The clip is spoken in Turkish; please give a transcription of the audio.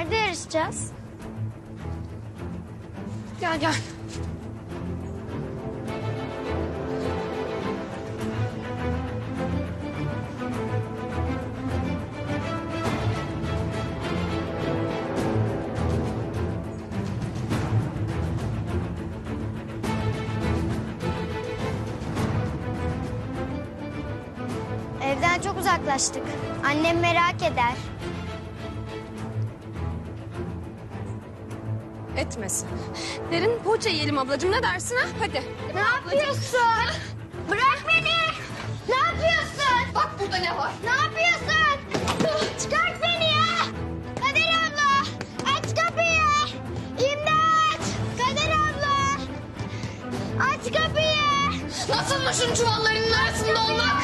Nerede yarışacağız? Gel gel. Evden çok uzaklaştık. Annem merak eder. Etmesin. Derin poğaça yiyelim ablacığım ne dersin ha? Hadi. Ne yapıyorsun? Bırak beni. Ne yapıyorsun? Bak burada ne var? Ne yapıyorsun? Çıkart beni ya. Kader abla. Aç kapıyı. İmdat. Kader abla. Aç kapıyı. Nasılmışın çuvallarının arasında olmak?